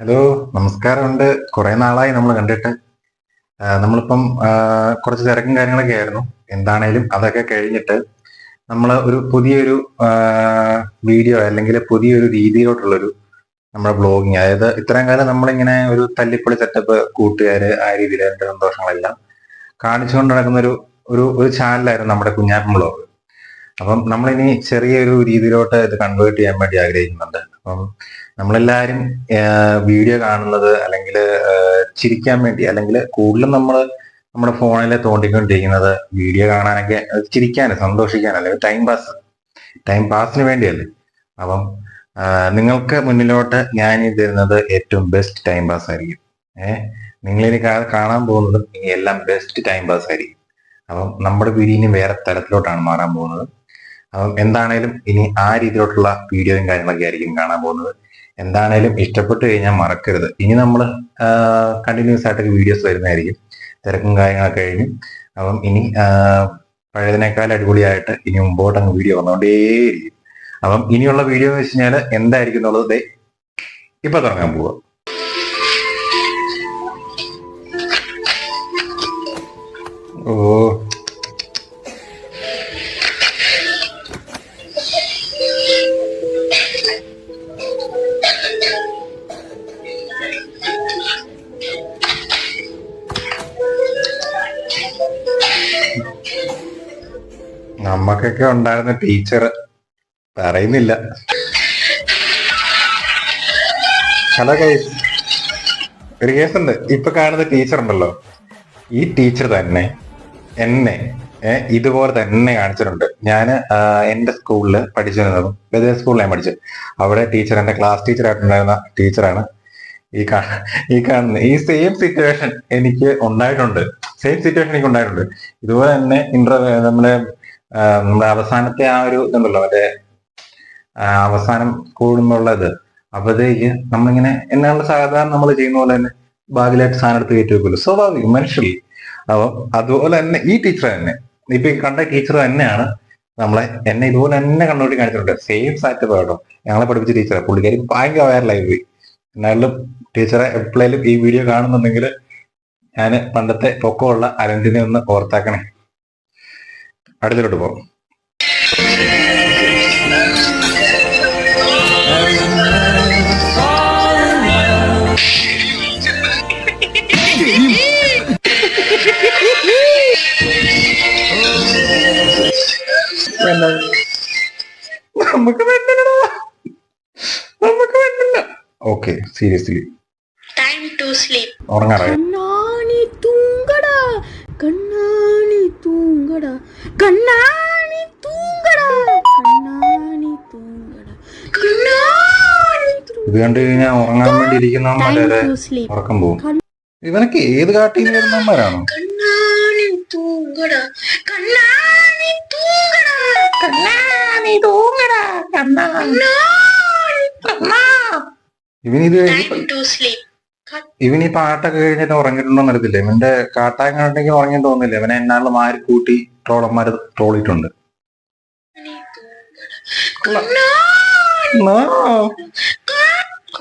Hello നമസ്കാരമുണ്ട്. കുറെ നാളായി നമ്മൾ കണ്ടിട്ട്. നമ്മളിപ്പം കുറച്ച് തിരക്കും കാര്യങ്ങളൊക്കെ ആയിരുന്നു. എന്താണേലും അതൊക്കെ കഴിഞ്ഞിട്ട് നമ്മൾ ഒരു പുതിയൊരു വീഡിയോ അല്ലെങ്കിൽ പുതിയൊരു രീതിയിലോട്ടുള്ളൊരു നമ്മുടെ ബ്ലോഗിങ് അതായത് ഇത്രയും കാലം നമ്മളിങ്ങനെ ഒരു തല്ലിപ്പൊളി സെറ്റപ്പ് കൂട്ടുകാര് ആ രീതിയിൽ എന്റെ സന്തോഷങ്ങളെല്ലാം കാണിച്ചുകൊണ്ട് നടക്കുന്ന ഒരു ഒരു ഒരു ചാനലായിരുന്നു നമ്മുടെ കുഞ്ഞാപ്പം ബ്ലോഗ് അപ്പം നമ്മളിനി ചെറിയൊരു രീതിയിലോട്ട് ഇത് കൺവേർട്ട് ചെയ്യാൻ വേണ്ടി ആഗ്രഹിക്കുന്നുണ്ട്. അപ്പം നമ്മളെല്ലാവരും വീഡിയോ കാണുന്നത് അല്ലെങ്കിൽ ചിരിക്കാൻ വേണ്ടി അല്ലെങ്കിൽ കൂടുതലും നമ്മൾ നമ്മുടെ ഫോണിൽ തോണ്ടിക്കൊണ്ടിരിക്കുന്നത് വീഡിയോ കാണാനൊക്കെ ചിരിക്കാൻ സന്തോഷിക്കാൻ അല്ലെങ്കിൽ ടൈം പാസ് ടൈം പാസിന് വേണ്ടിയല്ലേ. അപ്പം നിങ്ങൾക്ക് മുന്നിലോട്ട് ഞാൻ തരുന്നത് ഏറ്റവും ബെസ്റ്റ് ടൈം പാസ് ആയിരിക്കും. ഏഹ് നിങ്ങളിനി കാണാൻ പോകുന്നതും എല്ലാം ബെസ്റ്റ് ടൈം പാസ് ആയിരിക്കും. അപ്പം നമ്മുടെ പിരി ഇനി വേറെ തരത്തിലോട്ടാണ് മാറാൻ പോകുന്നത്. എന്താണേലും ഇനി ആ രീതിയിലോട്ടുള്ള വീഡിയോയും കാര്യങ്ങളൊക്കെ ആയിരിക്കും കാണാൻ പോകുന്നത്. എന്താണേലും ഇഷ്ടപ്പെട്ടു കഴിഞ്ഞാൽ മറക്കരുത്. ഇനി നമ്മൾ കണ്ടിന്യൂസ് ആയിട്ടൊക്കെ വീഡിയോസ് വരുന്നതായിരിക്കും. തിരക്കും കാര്യങ്ങളൊക്കെ കഴിഞ്ഞു. അപ്പം ഇനി പഴയതിനേക്കാൾ അടിപൊളിയായിട്ട് ഇനി മുമ്പോട്ട് അങ്ങ് വീഡിയോ വന്നുകൊണ്ടേയിരിക്കും അപ്പം ഇനിയുള്ള വീഡിയോ എന്ന് വെച്ച് കഴിഞ്ഞാൽ എന്തായിരിക്കും എന്നുള്ളത് ഇപ്പൊ തുടങ്ങാൻ പോവാ. ഓ നമുക്കൊക്കെ ഉണ്ടായിരുന്ന ടീച്ചർ പറയുന്നില്ല. ഹലോ ഗൈസ് ഒരു കേസുണ്ട് ഇപ്പൊ കാണുന്ന ടീച്ചർ ഉണ്ടല്ലോ. ഈ ടീച്ചർ തന്നെ എന്നെ ഇതുപോലെ തന്നെ കാണിച്ചിട്ടുണ്ട്. ഞാൻ എന്റെ സ്കൂളിൽ പഠിച്ചിരുന്നതും വിദേശ സ്കൂളിൽ ഞാൻ പഠിച്ചത് അവിടെ ടീച്ചർ എന്റെ ക്ലാസ് ടീച്ചർ ആയിട്ടുണ്ടായിരുന്ന ടീച്ചറാണ് ഈ ഈ കാണുന്ന ഈ സെയിം സിറ്റുവേഷൻ എനിക്ക് ഉണ്ടായിട്ടുണ്ട്. സെയിം സിറ്റുവേഷൻ എനിക്ക് ഉണ്ടായിട്ടുണ്ട്. ഇതുപോലെ തന്നെ ഇന്റർ നമ്മുടെ നമ്മുടെ അവസാനത്തെ ആ ഒരു ഇതുണ്ടല്ലോ മറ്റേ അവസാനം കൂടുമ്പോഴുള്ള ഇത്. അപ്പോഴത്തേക്ക് നമ്മളിങ്ങനെ എന്നാണ് സാധാരണ നമ്മൾ ചെയ്യുന്ന പോലെ തന്നെ ബാഗിലായിട്ട് സാധനം എടുത്ത് കയറ്റി വെക്കുമല്ലോ. സ്വാഭാവികം മനുഷ്യർലി അപ്പൊ അതുപോലെ തന്നെ ഈ ടീച്ചർ തന്നെ ഇപ്പൊ ഈ കണ്ട ടീച്ചർ തന്നെയാണ് നമ്മളെ എന്നെ ഇതുപോലെ തന്നെ കണ്ണൂട്ടി കാണിച്ചിട്ടുണ്ട്. സെയിം സാറ്റ് കേട്ടോ. ഞങ്ങളെ പഠിപ്പിച്ച ടീച്ചറെ പുള്ളിക്കാരി ഭയങ്കര വൈറലായി പോയി. എന്നാലും ടീച്ചറെ എപ്പോഴേലും ഈ വീഡിയോ കാണുന്നുണ്ടെങ്കിൽ ഞാൻ പണ്ടത്തെ പൊക്കമുള്ള അരന്തിനെ ഒന്ന് ഓർത്താക്കണേ. അടുത്തിലോട്ട് പോകാം നമുക്ക് വേണ്ടല്ലോ നമുക്ക് വേണ്ടല്ല. Okay seriously time to sleep ഉറങ്ങാറായി? കണ്ണാണി തൂങ്കടാ. കണ്ണാണി തൂങ്കടാ. கண்ணாணி தூங்கடா கண்ணாணி தூங்கடா கண்ணாணி ഇത് കണ്ടു കഴിഞ്ഞാൽ ഉറങ്ങാൻ വേണ്ടി ഇരിക്കുന്നവന്മാരെ time to sleep ഉറക്കം പോകും ഇവനൊക്കെ ഏത് കാട്ടിൽ നിന്ന് വരുന്നവന്മാരാണോ കണ്ണാണി തൂങ്ങടാ കണ്ണാണി തൂങ്ങടാ കണ്ണാണി തൂങ്ങടാ കണ്ണാണി ഇവനിത് time to sleep. ഇവൻ ഈ പാട്ടൊക്കെ കഴിഞ്ഞിട്ട് ഉറങ്ങിയിട്ടുണ്ടോ എന്നറിയത്തില്ല. ഇവന്റെ കാട്ടായം കണ്ടെങ്കിൽ ഉറങ്ങിയെന്ന് തോന്നുന്നില്ല. ഇവനെ എന്നാളും ആര് കൂട്ടി ട്രോളന്മാര് ട്രോളിട്ടുണ്ട് കണ്ണാണി ആ,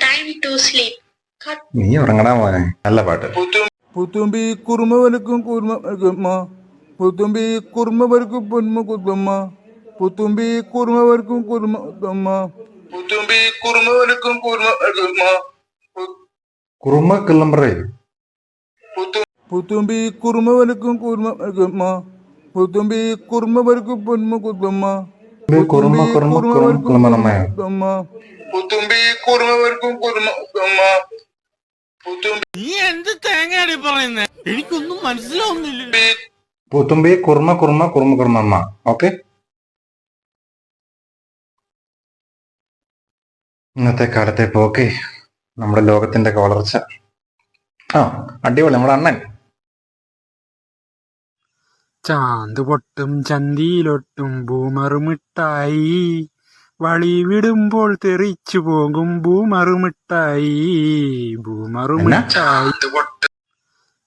time to sleep. നീ ഉറങ്ങടാ മോനെ. നല്ല പാട്ട്. പുത്തുമ്പി കുറുമ വലുക്കും കുറുമ പുത്തുമ്പി കുറുമ വലുക്കും പൊന്മ കുത്തമ്മ പുത്തുമ്പി കുറുമ വലുക്കും കുറുമ കുത്തമ്മ പുത്തുമ്പി കുറുമവനക്കും കുറുമ കുറുമ കിള്ളമ്പറേ പുത്തുമ്പി കുറുമവനക്കും കുറുമ പുത്തുമ്പി കുറുമവർക്കും പൊന്മ കുത്തമ്മ കുറുമ കുറുമ കുറുമ കുത്തമ്മ പുത്തുമ്പി കുറുമ കുത്തമ്മ പുതുമ്പി നീ എന്ത് തേങ്ങയാണ് പറയുന്നത് എനിക്കൊന്നും മനസ്സിലാവുന്നില്ല. പുത്തുമ്പി കുറുമ കുറുമ കുറുമ കുറുമമ്മ ഓക്കെ? ഇന്നത്തെ കാലത്തെ പോക്കെ. നമ്മുടെ ലോകത്തിന്റെ ഒക്കെ വളർച്ച. ആ അടിപൊളി. നമ്മുടെ അണ്ണൻ. ചാന്ത് പൊട്ടും ചന്തിയിലൊട്ടും ഭൂമറുമിട്ടായി വളി വിടുമ്പോൾ തെറിച്ചു പോകും ഭൂമറുമിട്ടായി ഭൂമറുമിട്ടായി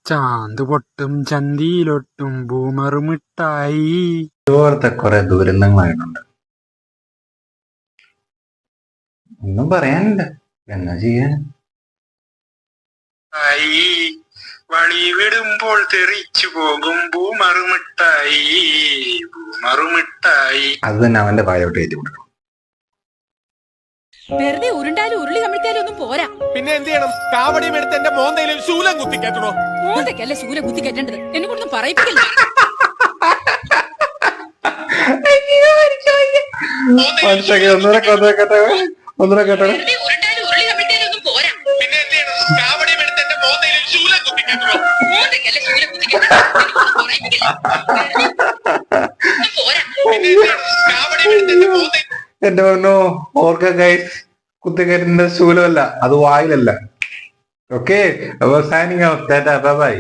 ചാന്ത് പൊട്ടും ചന്തിയിലൊട്ടും ഭൂമറുമിട്ടായി ഇതുപോലത്തെ കുറെ ദുരന്തങ്ങളായിട്ടുണ്ട്. ഒന്നും പറയാനില്ല. എന്നാ ചെയ്യാൻ? ആയി. വളി വിടുമ്പോൾ തെറിച്ചു പോകും. ഭൂമറുമിട്ടായി. ഭൂമറുമിട്ടായി. അത് തന്നെ അവന്റെ വായോട്ട് കയറ്റി കൊടുക്കണം. വെറുതെ ഉരുണ്ടാലും ഉരുളി കമിഴ്ത്തിയാലും ഒന്നും പോരാ. പിന്നെ എന്ത് ചെയ്യണം? കാവടിയും എടുത്ത് എന്റെ മോന്തയിലും ശൂലം കുത്തിക്കറ്റണോ മോന്തയ്ക്കല്ല ശൂല കുത്തി കെട്ടേണ്ടത് എന്നെ കൊണ്ടൊന്നും പറയിപ്പിക്കില്ല ഒന്നര ഒന്നുകൂടെ കേട്ടോ ഒന്നര കേട്ടോ. എടുത്ത് എന്റെ മോന്തയിൽ എന്റെ പറഞ്ഞു ഓർക്ക ഗൈസ് കുത്തിക്കയറ്റുന്ന ശൂലമല്ല അത് വായിലല്ല. ഓക്കെ അപ്പൊ സൈനിങ് ടാറ്റ ബൈ